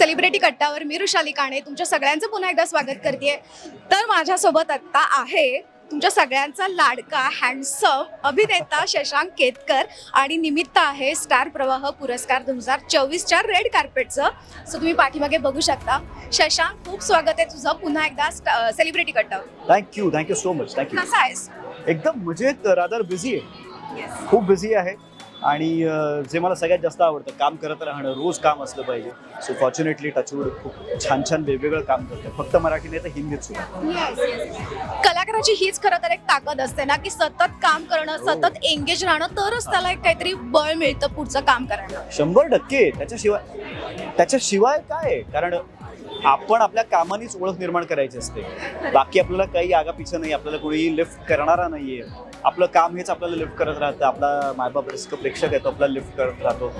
Celebrity कट्टावर मी ऋषाली काणे तुमच्या सगळ्यांचं पुन्हा एकदा स्वागत करते तर माझ्यासोबत आत्ता आहे तुमच्या सगळ्यांचा लाडका हँडसम अभिनेता शशांक केतकर आणि निमित्त आहे स्टार प्रवाह पुरस्कार दोन हजार चोवीसच्या रेड कार्पेटचं सो तुम्ही पाठीमागे बघू शकता. शशांक खूप स्वागत आहे तुझं. पुन्हा एकदा celebrity कट्टावर thank you thank you so much thank you कसा आहेस? एकदम मजेत रादर बिझी आहे. खूप बिझी आहे. आणि जे मला सगळ्यात जास्त आवडतं काम करत राहणं रोज काम असलं पाहिजे. सो फॉर्च्युनेटली टचवूड खूप छान छान वेगवेगळं काम करतं. फक्त मराठी नाही तर हिंदीत सुद्धा. कलाकाराची हीच खरं तर एक ताकद असते ना की सतत काम करणं हो. सतत एंगेज राहणं तरच त्याला एक काहीतरी बळ मिळतं पुढचं काम करायला. शंभर टक्के. त्याच्याशिवाय त्याच्याशिवाय काय? कारण आपण आपल्या कामानेच ओळख निर्माण करायची असते. बाकी आपल्याला काही आगापिछा नाही आपल्याला कोणी लिफ्ट करणारा नाहीये. आपलं काम हेच आपल्याला लिफ्ट करत राहतं. आपला मायबाप रिस्क प्रेक्षक येतो आपला आपल्याला लिफ्ट करत राहतो.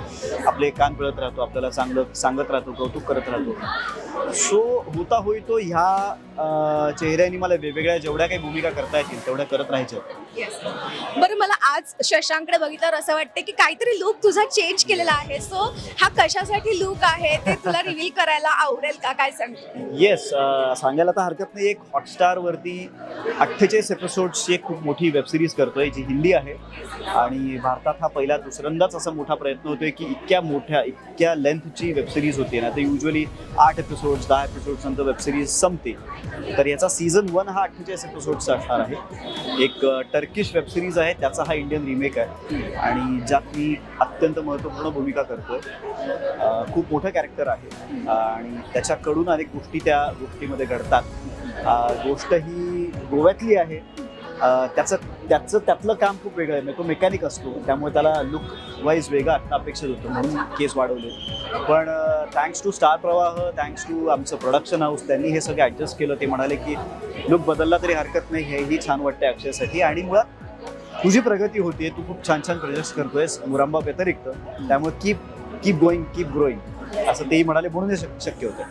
आपले कान पिळत राहतो आपल्याला चांगलं सांगत राहतो कौतुक करत राहतो. सो होता होई तो ह्या चेहऱ्याने मला वेगवेगळ्या जेवढ्या काही भूमिका करता येतील तेवढ्या करत राहायच्या. बरं मला आज शशांकडे बघितल्यावर असं वाटते की काहीतरी लुक तुझा चेंज केलेला आहे. सो हा कशासाठी लुक आहे? ते तुला रिव्हील करायला आवडेल का? काय सांग? येस सांगायला तर हरकत नाही. एक हॉटस्टार वरती अठ्ठेचाळीस एपिसोडची एक खूप मोठी वेबसिरीज करतोय जी हिंदी आहे. आणि भारतात हा पहिला दुसऱ्यांदाच असा मोठा प्रयत्न होतोय की इतक्या मोठ्या इतक्या लेंथची वेबसिरीज होती ना तर युजली आठ एपिसोड्स दहा एपिसोड्स नंतर वेबसिरीज संपते. तर याचा सीझन वन हा अठ्ठेचाळीस एपिसोडचा असणार आहे. एक टर्किश वेबसिरीज आहे. त्याचा हा इंडियन रिमेक आहे. आणि ज्यात मी अत्यंत महत्त्वपूर्ण भूमिका करतोय. खूप मोठं कॅरेक्टर आहे. आणि त्याच्याकडून अनेक गोष्टी त्या गोष्टीमध्ये घडतात. गोष्ट ही गोव्यातली आहे. त्याचं त्याचं त्यातलं काम खूप वेगळं आहे. तो मेकॅनिक असतो. त्यामुळे त्याला लुक वाईज वेगळा आत्ता अपेक्षित होतं. म्हणून केस वाढवले. पण thanks to star Pravah thanks to आमचं प्रोडक्शन हाऊस त्यांनी हे सगळं ॲडजस्ट केलं. ते म्हणाले की लुक बदलला तरी हरकत नाही. हेही छान वाटतं अक्षयसाठी. आणि मुळात तुझी प्रगती होते तू खूप छान छान प्रोजेक्ट्स करतोयस मुरांबा व्यतिरिक्त. त्यामुळे keep keep going keep growing असं तेही म्हणाले म्हणून हे शक- शक्य होतं.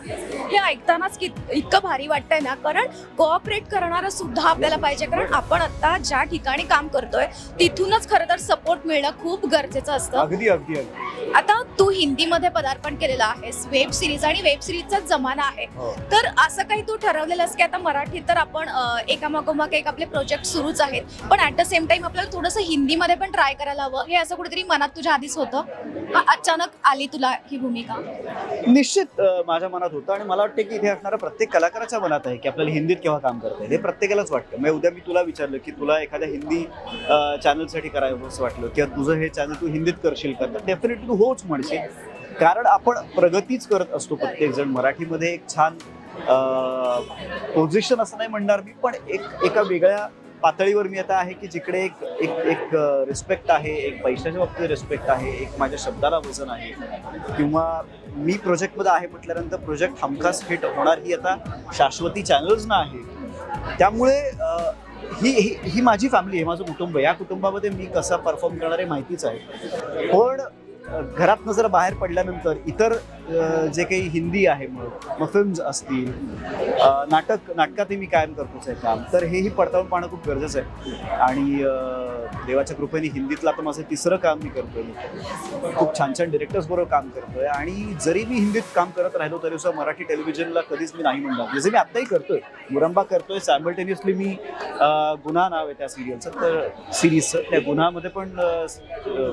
हे ऐकतानाच की इतकं भारी वाटतंय ना कारण कोऑपरेट करणारं सुद्धा आपल्याला पाहिजे. कारण आपण आता ज्या ठिकाणी काम करतोय तिथूनच खरं तर सपोर्ट मिळणं खूप गरजेचं असतं. अगदी अगदी अगदी. आता तू हिंदीमध्ये पदार्पण केलेलं आहेस वेब सिरीज आणि वेब सिरीजचा जमाना आहे. हो. तर असं काही तू ठरवलेलंस की आता मराठीत तर आपण अं, एकामागोमाग एक आपले प्रोजेक्ट सुरूच आहेत. पण ऍट द सेम टाइम आपल्याला थोडंसं हिंदीमध्ये पण ट्राय करायला हवं. हे असं कुठेतरी मनात तुझ्या आधीच होतं? का अचानक आली तुला ही भूमिका? निश्चित माझ्या मनात होतं आणि मला वाटतं की इथे असणाऱ्या प्रत्येक कलाकाराच्या मनात आहे की आपल्याला हिंदीत केव्हा काम करता येईल हे प्रत्येकालाच वाटतं. मग उद्या मी तुला विचारलं की तुला एखाद्या हिंदी चॅनलसाठी करावं असं वाटलं किंवा तुझं हे चॅनल तू हिंदीत करशील का? तर डेफिनेटली तू होच म्हणशील. कारण आपण प्रगतीच करत असतो प्रत्येकजण. मराठीमध्ये एक छान पोझिशन असं नाही म्हणणार मी पण एक एका वेगळ्या पातळीवर मी आता आहे की जिकडे एक एक एक रिस्पेक्ट आहे एक पैशाच्या बाबतीत रिस्पेक्ट आहे एक माझ्या शब्दाला वजन आहे किंवा मी प्रोजेक्टमध्ये आहे म्हटल्यानंतर प्रोजेक्ट हमखास हिट होणार ही आता शाश्वती चॅनल्स ना आहे. त्यामुळे ही ही ही माझी फॅमिली आहे माझं कुटुंब या कुटुंबामध्ये मी कसा परफॉर्म करणार आहे माहितीच आहे. पण अं, घरातनं जर बाहेर पडल्यानंतर इतर जे काही हिंदी आहे मग मग फिल्म्स असतील नाटक नाटकातही मी कायम करतोच आहे काम. तर हेही पडताळून पाहणं खूप गरजेचं आहे. आणि देवाच्या कृपेने हिंदीतलं तर माझं तिसरं काम मी करतोय. खूप छान छान डिरेक्टर्स बरोबर काम करतोय. आणि जरी मी हिंदीत काम करत राहिलो तरी सुद्धा मराठी टेलिव्हिजनला कधीच मी नाही म्हणणार. जसं मी आत्ताही करतोय. मुरंबा करतोय. सायमल्टेनियसली मी गुन्हा नाव आहे त्या सिरियलचं तर सिरीजचं त्या गुन्हामध्ये पण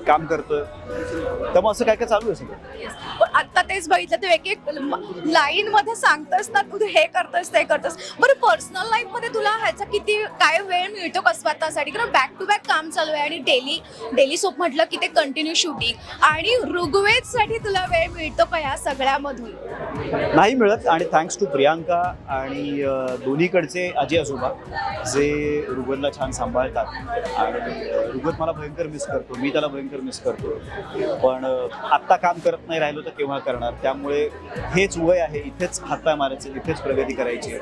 काम करतोय. तर मग असं काय काय चालू आहे सगळं? पण तेच तेच बघितलं तू एक एक लाईन मध्ये सांगतोस ना तू हे करतोस ते करतोस. बरं पर्सनल लाईफमध्ये तुला ह्याचा किती काय वेळ मिळतो कसवातासाठी कारण बॅक टू बॅक काम चालू आहे आणि डेली डेली सोप म्हटलं की ते कंटिन्यू शूटिंग आणि ऋग्वेदसाठी तुला वेळ मिळतो का या सगळ्यामधून? नाही मिळत. आणि थँक्स टू प्रियांका आणि दोन्हीकडचे आजी आजोबा जे रुगनला छान सांभाळतात. आणि अं, मला भयंकर मिस करतो. मी त्याला भयंकर मिस करतो. पण आत्ता काम करत नाही राहिलो तर केव्हा करणार? त्यामुळे हेच वय आहे इथेच हातपाय मारायचे इथेच प्रगती करायची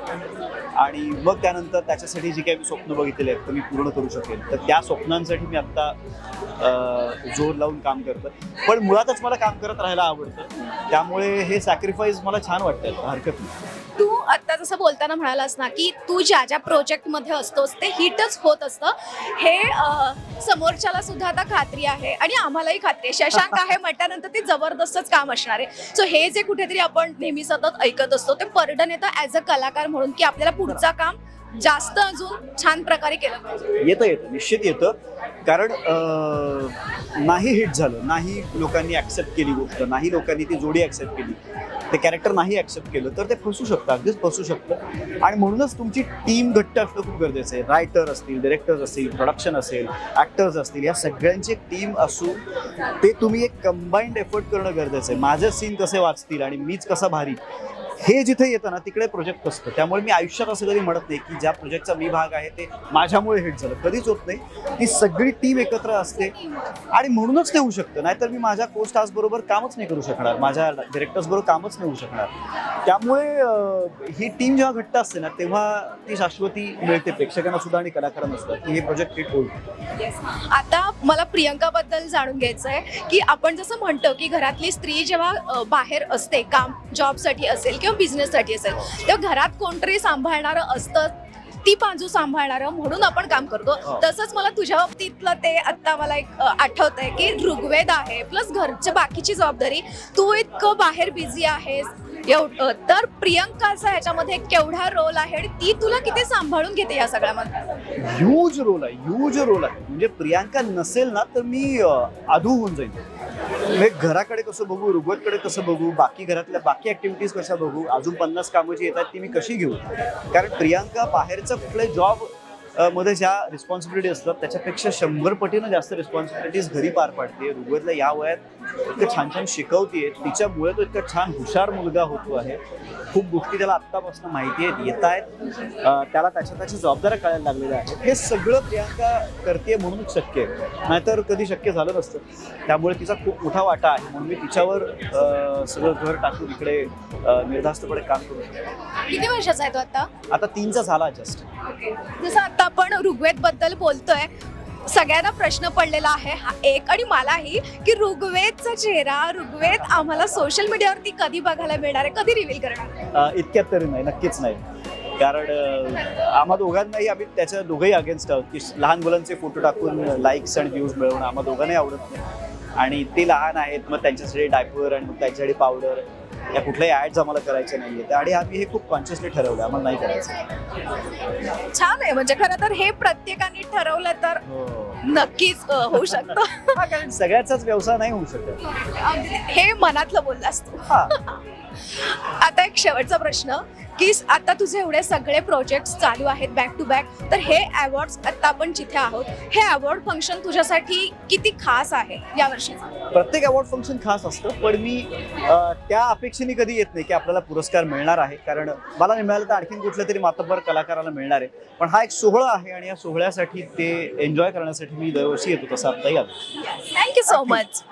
आणि मग त्यानंतर त्याच्यासाठी जी काही मी स्वप्न बघितलेली आहेत तर मी पूर्ण करू शकेन. तर त्या स्वप्नांसाठी मी आत्ता जोर लावून काम करतो पण मुळातच मला काम करत राहायला आवडतं. त्यामुळे हे सॅक्रिफाईस मला छान वाटतं हरकत नाही. आत्ता आता जसं बोलताना म्हणालास ना की तू ज्या ज्या प्रोजेक्टमध्ये असतोस ते हिटच होत असतं. हे समोरच्याला सुद्धा आता खात्री आहे आणि आम्हालाही खात्री आहे. शशांक आहे म्हटल्यानंतर ते जबरदस्तच काम असणार आहे. सो हे जे कुठेतरी आपण नेहमी सतत ऐकत असतो ते पर्डन येतं ॲज अ कलाकार म्हणून की आपल्याला पुढचा काम जास्त अजून छान प्रकारे केलं पाहिजे. येतं येतं. निश्चित येतं. कारण नाही हिट झालं नाही लोकांनी ऍक्सेप्ट केली गोष्ट नाही लोकांनी ती जोडी ऍक्सेप्ट केली. ते कॅरेक्टर नाही ऍक्सेप्ट केलं तर ते फसू शकतं अगदीच फसू शकतं. आणि म्हणूनच तुमची टीम घट्ट असणं खूप गरजेचं आहे. रायटर असतील डिरेक्टर्स असतील प्रोडक्शन असेल ॲक्टर्स असतील या सगळ्यांची एक टीम असून ते तुम्ही एक कंबाईंड एफर्ट करणं गरजेचं आहे. माझे सीन कसे वाचतील आणि मीच कसा भारी. हे जिथे येतं ना तिकडे प्रोजेक्ट असतं. त्यामुळे मी आयुष्यात असं कधी म्हणत नाही की ज्या प्रोजेक्टचा मी भाग आहे ते माझ्यामुळे हिट झालं. कधीच होत नाही. ती सगळी टीम एकत्र असते. आणि म्हणूनच ते होऊ शकतं. नाहीतर मी माझ्या को स्टार्स बरोबर कामच नाही करू शकणार. माझ्या डिरेक्टर्स बरोबर कामच नाही होऊ शकणार. त्यामुळे ही टीम जेव्हा घट्ट असते ना तेव्हा ती शाश्वती मिळते. प्रेक्षकांना सुद्धा आणि कलाकारांना सुद्धा की हे प्रोजेक्ट हिट होईल. आता मला प्रियंकाबद्दल जाणून घ्यायचं आहे की आपण जसं म्हणतो की घरातली स्त्री जेव्हा बाहेर असते काम जॉबसाठी असेल किंवा बिझनेससाठी असेल. तेव्हा घरात कोणतरी सांभाळणारं असतं ती बाजू सांभाळणारं म्हणून आपण काम करतो. हो. तसंच मला तुझ्या बाबतीतलं ते आत्ता मला एक आठवत आहे की ऋग्वेद आहे प्लस घरच्या बाकीची जबाबदारी तू इतकं बाहेर बिझी आहेस एवढ तर प्रियंकाचा ह्याच्यामध्ये केवढा रोल आहे आणि ती तुला किती सांभाळून घेते या सगळ्यामध्ये? ह्यूज रोल आहे ह्यूज रोल आहे. म्हणजे प्रियांका नसेल ना तर मी आधू अधू होऊन जाईल मी घराकडे कसं बघू रुगवतकडे कसं बघू बाकी घरातल्या बाकी ऍक्टिव्हिटीज कशा बघू अजून पन्नास कामं जी येतात ती मी कशी घेऊ? कारण प्रियांका बाहेरचा कुठलाही जॉब मध्ये ज्या रिस्पॉन्सिबिलिटी असतात त्याच्यापेक्षा शंभर पटीनं जास्त रिस्पॉन्सिबिलिटीज घरी पार पाडते. रुगवतला या वयात इतकं छान छान शिकवते. तिच्यामुळे तो इतका छान हुशार मुलगा होतो आहे. खूप गोष्टी त्याला आत्तापासून माहिती आहेत येत आहेत. त्याला त्याच्या त्याच्या जबाबदाऱ्या कळायला लागलेल्या आहेत. हे सगळं प्रियांका करते म्हणूनच शक्य आहे. नाहीतर कधी शक्य झालं नसतं. त्यामुळे तिचा खूप मोठा वाटा आहे. म्हणून मी तिच्यावर सगळं घर टाकून इकडे निर्धास्तपणे काम करू शकतो किती वर्षाचा आहे तो आता? आता तीनचा झाला जस्ट जसं आता आपण ऋग्वेदबद्दल बोलतोय. सगळ्यांना प्रश्न पडलेला आहे. हा एक आणि मलाही की ऋग्वेदचा चेहरा ऋग्वेद आम्हाला सोशल मीडियावरती कधी बघायला मिळणार आहे? कधी रिव्हील करणार अ, इतक्यात तरी नाही नक्कीच नाही. कारण अ, आम्हा दोघांनाही आम्ही त्याच्या दोघंही अगेन्स्ट आहोत की लहान मुलांचे फोटो टाकून लाईक्स आणि व्ह्यूज मिळवणं आम्हा दोघांनाही आवडत नाही. आणि ते लहान आहेत मग त्यांच्यासाठी डायपर आणि मग त्यांच्यासाठी पावडर या कुठल्याही ॲड्स आम्हाला करायचे नाहीये. आणि आम्ही हे खूप कॉन्शियसली ठरवलं आम्हाला नाही करायचं. छान आहे. म्हणजे खरं तर हे प्रत्येकाने ठरवलं तर नक्कीच अ, होऊ शकतं. हा, कारण सगळ्याचाच व्यवसाय नाही होऊ शकत. हे मनातलं बोललास तू. हा. आता एक शेवटचा प्रश्न. की आता तुझे एवढे सगळे प्रोजेक्ट चालू आहेत बॅक टू बॅक तर हे अवॉर्ड्स आता आपण जिथे आहोत हे अवॉर्ड फंक्शन तुझ्यासाठी किती खास आहे या वर्षीचं? प्रत्येक अवॉर्ड फंक्शन खास असतं पण मी त्या अपेक्षेने कधी येत नाही की आपल्याला पुरस्कार मिळणार आहे. कारण मला नाही मिळालं तर आणखीन कुठल्या तरी मातब्बर कलाकाराला मिळणार आहे. पण हा एक सोहळा आहे आणि या सोहळ्यासाठी ते एन्जॉय करण्यासाठी मी दरवर्षी येतो तसं आत्ताही आलो थँक्यू सो मच